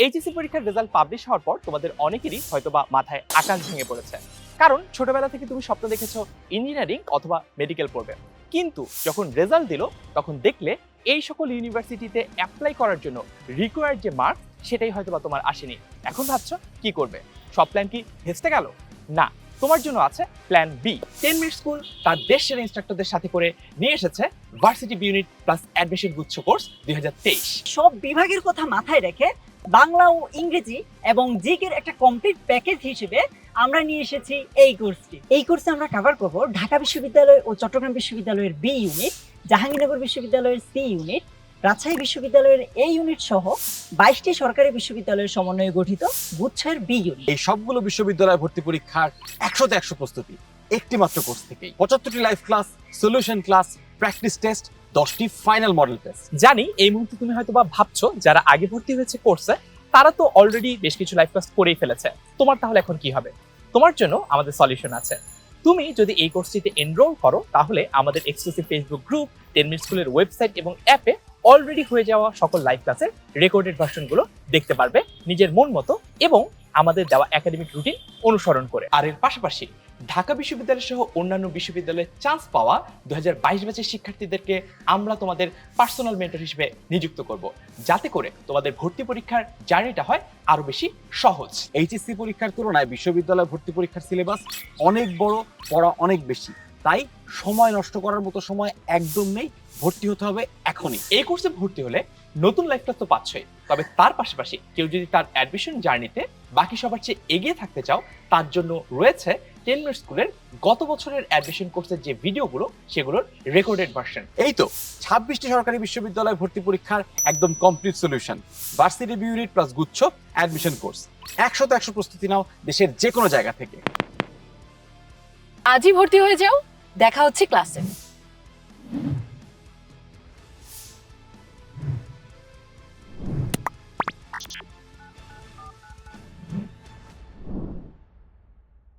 HSC পরীক্ষার result publish হওয়ার পর তোমাদের অনেকেরই হয়তোবা মাথায় আকাশ ভেঙে পড়েছে। কারণ ছোটবেলা থেকে তুমি স্বপ্ন দেখেছ ইঞ্জিনিয়ারিং অথবা মেডিকেল পড়বে। কিন্তু যখন রেজাল্ট দিল, তখন দেখলে এই সকল ইউনিভার্সিটিতে অ্যাপ্লাই করার জন্য রিকোয়ার্ড যে মার্ক সেটাই হয়তোবা তোমার আসেনি। এখন ভাবছ, কি করবে? সব প্ল্যান কি ভেস্তে গেল? না, তোমার জন্য আছে plan B ten minute school তার দেশের ইনস্ট্রাক্টরদের সাথে করে নিয়ে এসেছে ভার্সিটি ইউনিট প্লাস অ্যাডমিশন গুচ্ছ কোর্স দুই হাজার তেইশ। সব বিভাগের কথা মাথায় রেখে বাংলা ও ইংরেজি এবং জিকের একটা কমপ্লিট প্যাকেজ হিসেবে আমরা নিয়ে এসেছি এই কোর্সটি এই কোর্সে আমরা কভার করব ঢাকা বিশ্ববিদ্যালয় ও চট্টগ্রাম বিশ্ববিদ্যালয়ের বি ইউনিট জাহাঙ্গীরনগর বিশ্ববিদ্যালয়ের সি ইউনিট রাজশাহী বিশ্ববিদ্যালয়ের এ ইউনিট সহ বাইশটি সরকারি বিশ্ববিদ্যালয়ের সমন্বয়ে গঠিত গুচ্ছের বি ইউনিট এই সবগুলো বিশ্ববিদ্যালয় ভর্তি পরীক্ষার একশোতে একশো প্রস্তুতি। একটি মাত্র কোর্স থেকেই। পঁচাত্তরটি live class solution class practice test দশটি ফাইনাল মডেল টেস্ট জানি এই মুহূর্তে তুমি হয়তো বা ভাবছ, যারা আগে ভর্তি হয়েছে কোর্সে তারা তো অলরেডি বেশ কিছু লাইফ ক্লাস করেই ফেলেছে। তোমার তাহলে এখন কি হবে? তোমার জন্য আমাদের সলিউশন আছে। তুমি যদি এই কোর্সটিতে এনরোল করো, তাহলে আমাদের exclusive Facebook group ten minute স্কুলের ওয়েবসাইট এবং অ্যাপে অলরেডি হয়ে যাওয়া সকল লাইভ ক্লাসের রেকর্ডেড ভার্সনগুলো দেখতে পারবে নিজের মন মতো এবং আমাদের দেওয়া একাডেমিক রুটিন অনুসরণ করে। আর এর পাশাপাশি ঢাকা বিশ্ববিদ্যালয় সহ অন্যান্য বিশ্ববিদ্যালয়ে চান্স পাওয়া দু হাজার বাইশ ব্যাচের শিক্ষার্থীদেরকে আমরা তোমাদের পার্সোনাল মেন্টর হিসেবে নিযুক্ত করব। যাতে করে তোমাদের ভর্তি পরীক্ষার জার্নিটা হয় আরও বেশি সহজ। এইচএসসি পরীক্ষার তুলনায় বিশ্ববিদ্যালয় ভর্তি পরীক্ষার সিলেবাস অনেক বড়, পড়া অনেক বেশি। তাই সময় নষ্ট করার মতো সময় একদম নেই। ভর্তি হতে হবে এখনই। এই কোর্সে ভর্তি হলে নতুন লাইফ ক্লাস তো পাচ্ছই। তবে তার পাশাপাশি কেউ যদি তার অ্যাডমিশন জার্নিতে বাকি সবার চেয়ে এগিয়ে থাকতে চাও, তার জন্য রয়েছে টেন স্কুলের গত বছরের অ্যাডমিশন কোর্সের যে ভিডিওগুলো সেগুলোর রেকর্ডেড ভার্সন এই তো, ছাব্বিশটি সরকারি বিশ্ববিদ্যালয় ভর্তি পরীক্ষার একদম complete solution varsity unit plus গুচ্ছ অ্যাডমিশন কোর্স একশোতে একশো প্রস্তুতি নাও দেশের যে কোনো জায়গা থেকে। আজই ভর্তি হয়ে যাও, দেখা হচ্ছে ক্লাসে